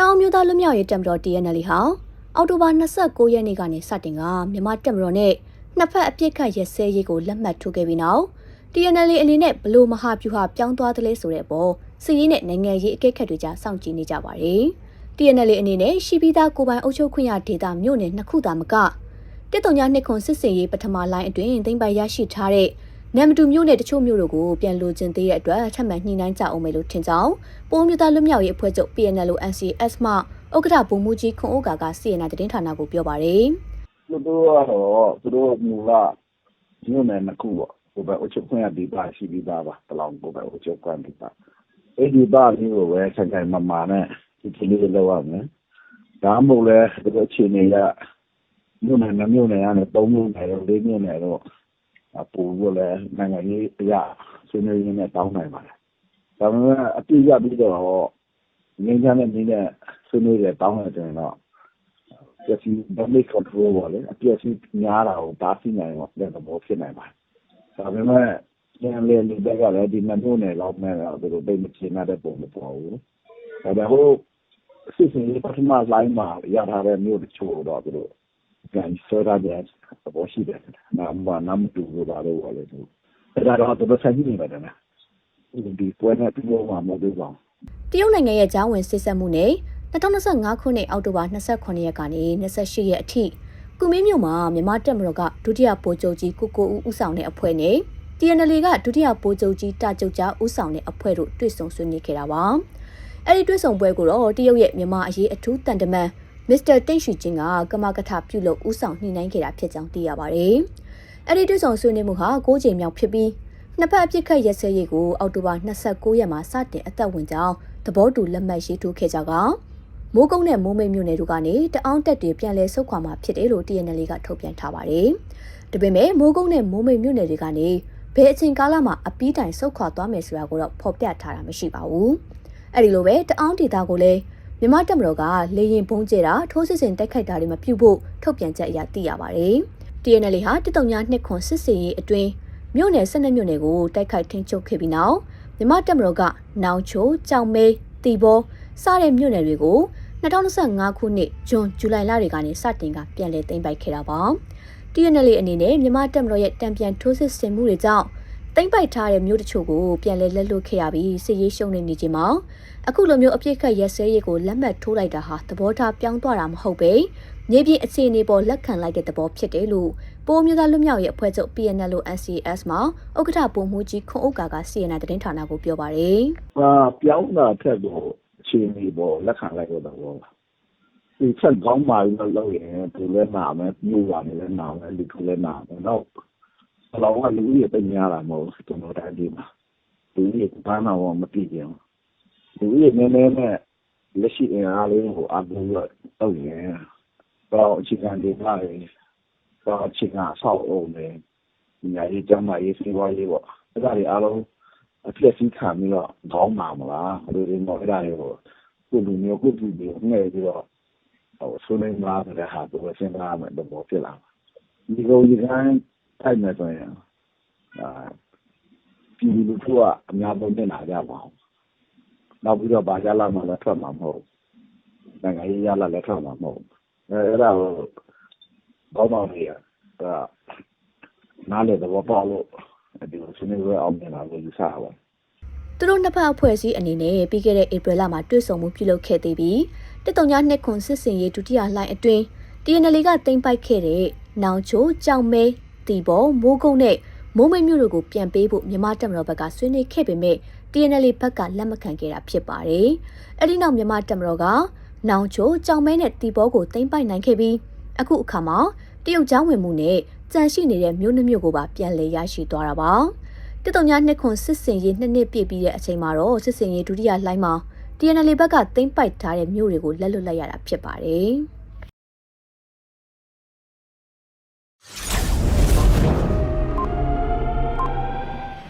တောင်မျိုးသားလွတ်မြောက်ရေးတပ်မတော် TNL ဟာအောက်တိုဘာ29ရက်နေ့ကနေစတင်ကမြန်မာတပ်မတော်နဲ့နှစ်ဖက်အပြစ်ခတ်ရဲစဲရေးကိုလက်မှတ်ထိုးခဲ့ပြီးနောက် TNL အနေနဲ့ဘလို့မဟာဗျူဟာပြောင်းသွားသလဲဆိုတဲ့အပေါ်စစ်ရေးနဲ့နိုင်ငံရေးအကဲခတ်တွေကြားစောင့်ကြည့်နေကြပါတယ်။ TNL အနေနဲ့ရှိပြီးသားကိုပိုင်အုပ်ချုပ်ခွင့်ရဒေသမြို့နယ်နှစ်ခုသာမကတစ်တုံညာနှစ်ခွန်စစ်စင်ရေးပထမလိုင်းအတွင်းသိမ့်ပိုက်ရရှိထားတဲ့ နမ်မတူမျိုးနဲ့တချို့မျိုးတို့ကိုပြန်လိုချင်သေးတဲ့အတွက်ထပ်မံညှိနှိုင်းကြအောင်မယ်လို့ထင်ကြောင်းပိုးမျိုးသားလွတ်မြောက်ရေးအဖွဲ့ချုပ် PNL NCS မှဥက္ကဋ္ဌဗိုလ်မှူးကြီးခွန်ဥကာကစီရင်နာသတင်းဌာနကိုပြောပါတယ်သူတို့ကတော့သူတို့မူလမြို့နယ်နှစ်ခုပေါ့ကိုယ်ပဲအချုပ်ခွင့်ရဒေသရှိပြီးသားပါတလောင်ကိုယ်ပဲအချုပ်ခွင့်ဒေသအဲ့ဒီပါလေးကိုပဲဆိုင်ဆိုင်မမာနဲ့ဒီကလေးလောက်ရမယ်ဒါမှမဟုတ်လဲသူတို့အခြေအနေကမြို့နယ်နှစ်မြို့နယ်ကနေသုံးမြို့နယ်တော့လေးမြို့နယ်တော့ အပူလို့လဲနိုင်ငံရေးအရာဆွေးနွေးရင်းနဲ့ တောင်းနိုင်ပါတယ် ဒါပေမဲ့ အပြည့်ရပြီးတော့ငင်းချမ်းတဲ့နည်းနဲ့ ဆွေးနွေးတယ် တောင်းရတယ်တော့ပျက်စီး damage control ပေါ့လေ အပျက်စီးများတာကို တားဆီးနိုင်တော့တဲ့သဘော ဖြစ်နိုင်ပါတယ် ဒါပေမဲ့ကျန်လေလူတွေကလည်း ဒီနှစ်မျိုးနဲ့လောက်မဲ့တော့ သူတို့တိတ်မချင်တဲ့ပုံ မပေါ်ဘူး ဒါပေမဲ့ ဟို စစ်စင်ရေး ပထမ line မှာ ရထားတဲ့မျိုးတချို့တော့ သူတို့ ကန်ဆောရတဲ့သဘောရှိတယ်နာမနာမတူလို့ပါလို့လေသူအဲ့ဒါတော့သူတို့ဆိုင်နေပါတယ်နော်ဒီပွဲနဲ့ပြီးတော့မှမဟုတ်ဘူးပေါ့တရုတ်နိုင်ငံရဲ့ဂျားဝင်စစ်ဆက်မှုနဲ့2025ခုနှစ်အောက်တိုဘာ29ရက်ကနေ28ရက်အထိကုမင်းမြို့မှာမြန်မာတပ်မတော်ကဒုတိယဗိုလ်ချုပ်ကြီးကိုကိုဦးဦးဆောင်တဲ့အဖွဲ့နဲ့ TNL ကဒုတိယဗိုလ်ချုပ်ကြီးတာကျုပ်ကြားဦးဆောင်တဲ့အဖွဲ့တို့တွေ့ဆုံဆွေးနွေးခဲ့တာပါ။အဲ့ဒီတွေ့ဆုံပွဲကိုတော့တရုတ်ရဲ့မြန်မာအရေးအထူးတန်တမန် မစ္စတာတိန့်ရှီကျင်းကကမကထပြုလုပ်ဦးဆောင်ညှိနှိုင်းခဲ့တာဖြစ်ကြောင်းသိရပါတယ်။အဲ့ဒီတွေ့ဆုံဆွေးနွေးမှုဟာ၉ချိန်မြောက်ဖြစ်ပြီးနှစ်ဖက်အပြစ်ခတ်ရက်စဲရေးကိုအောက်တိုဘာ29ရက်မှာစတင်အသက်ဝင်ကြောင်းသဘောတူလက်မှတ်ရေးထိုးခဲ့ကြကမိုးကုန်းနဲ့မိုးမိတ်မြို့နယ်တို့ကနေတအောင်းတက်တွေပြန်လည်ဆုတ်ခွာမှာဖြစ်တယ်လို့ TNL ကထုတ်ပြန်ထားပါတယ်။ဒါပေမဲ့မိုးကုန်းနဲ့မိုးမိတ်မြို့နယ်တွေကနေဘယ်အချိန်ကာလမှာအပီးတိုင်ဆုတ်ခွာသွားမယ်ဆိုတာကိုတော့ဖော်ပြထားတာမရှိပါဘူး။အဲဒီလိုပဲတအောင်းဒေတာကိုလည်း မြမတက်မတော်ကလေရင်ပုံးကျဲတာထိုးစစ်စင်တိုက်ခိုက်တာတွေမပြုတ်ဖို့ထုတ်ပြန်ချက်အရသိရပါတယ်။ TNL ဟာတတုံညာနှစ်ခွန်စစ်စင်ရေးအတွင်းမြို့နယ်12မြို့နယ်ကိုတိုက်ခိုက်ထိန်းချုပ်ခဲ့ပြီးနောက်မြမတက်မတော်ကနောင်ချိုကြောင်မဲတီဘောစတဲ့မြို့နယ်တွေကို2025ခုနှစ်ဇွန်ဇူလိုင်လတွေကနေစတင်ကပြန်လည်သိမ်းပိုက်ခဲ့တာပါ။ TNL အနေနဲ့မြန်မာတပ်မတော်ရဲ့တံပြန်ထိုးစစ်ဆင်မှုတွေကြောင့် သိမ်းပိုက်ထားတဲ့မြို့တချို့ကိုပြန်လည်လက်လွတ်ခဲ့ရပြီးစစ်ရေးရှုံးနေနေချိန်မှာအခုလိုမျိုးအပြစ်ခတ်ရက်စဲရေးကိုလက်မှတ်ထိုးလိုက်တာဟာသဘောထားပြောင်းသွားတာမဟုတ်ပဲမြေပြင်အခြေအနေပေါ်လက်ခံလိုက်တဲ့သဘောဖြစ်တယ်လို့ပိုးမျိုးသားလွတ်မြောက်ရေးအဖွဲ့ချုပ် PNL လို့ NCS မှာဥက္ကဋ္ဌပုံမှုကြီးခွန်ဥက္ကာက CNN သတင်းဌာနကိုပြောပါတယ်။အာပြောင်းတာထက်တော့အခြေအနေပေါ်လက်ခံလိုက်တော့တော့ဒီချက်ကောင်းပါလို့လုပ်ရင်ဒီလဲနာမယ်မြို့ပါလည်းနာမယ်လူထုလည်းနာမယ်တော့ဘ လောကလူကြီးပြင်များတာမဟုတ်ကျွန်တော်တိုင်းဒီမှာလူကြီးဘာမှမသိကြဘူးလူကြီးနည်းနည်းနဲ့လက်ရှိအင်အားလေးကိုအကူရတော့ရင်တော့အခြေခံဒေသတွေတော့အခြေခံဆောက်အောင်လေညာရေးကျမ်းမာရေးစီးပွားရေးပေါ့အဲ့ဒါတွေအားလုံးအဖြစ်စီးခံပြီးတော့ခေါင်းမာမလားဘယ်လိုလဲတော့အဲ့ဒါတွေကိုကိုလူမျိုးကိုပြည်မျိုးငဲ့ပြီးတော့ဟိုဆွေးနွေးမှာတဲ့ဟာကိုစဉ်းစားမယ်တော့ဖြစ်လာဒီလိုဒီကန်း ထိုက်မယ်ဆိုရင်အာပြည်လူထုကအများဆုံးတင်လာကြပါအောင်နောက်ပြီးတော့ဗာကြလာမှလည်းထွက်မှာမဟုတ်နိုင်ငံရေးရလာလည်းထွက်မှာမဟုတ်အဲအဲ့ဒါကိုဘောင်းပေါင်းကြီးကနားလေတော့ပေါ့လို့ဒီလိုဆွေးနွေးရအောင်ပြန်လာလို့ယူဆပါသူတို့နှစ်ဖက်အဖွဲ့အစည်းအနေနဲ့ပြီးခဲ့တဲ့ဧပြီလမှာတွေ့ဆုံမှုပြုလုပ်ခဲ့သေးပြီးတစ်တုံညာနှစ်ခွန်စစ်စင်ရေးဒုတိယလှိုင်းအတွင်း TNL ကတင်ပိုက်ခဲ့တဲ့နောင်ချိုကြောင်မဲ တီဘောမိုးကုန်းနဲ့မိုးမိတ်မြို့တို့ကိုပြန်ပေးဖို့မြန်မာတပ်မတော်ဘက်ကဆွေးနွေးခဲ့ပေမဲ့ TNL ဘက်ကလက်မခံခဲ့တာဖြစ်ပါတယ်။အဲဒီနောက်မြန်မာတပ်မတော်ကနောင်ချိုကြောင်မဲနဲ့တီဘောကိုတင်ပိုက်နိုင်ခဲ့ပြီးအခုအခါမှာတရုတ်ကျောင်းဝင်မှုနဲ့ကြန့်ရှိနေတဲ့မြို့နှမျိုးကိုပါပြန်လည်ရရှိသွားတာပါ။တစ်တုံညာနှစ်ခွန်စစ်စင်ရေးနှစ်နှစ်ပြည့်ပြီးတဲ့အချိန်မှာတော့စစ်စင်ရေးဒုတိယလှိုင်းမှာ TNL ဘက်ကသိမ်းပိုက်ထားတဲ့မြို့တွေကိုလက်လွတ်လိုက်ရတာဖြစ်ပါတယ်။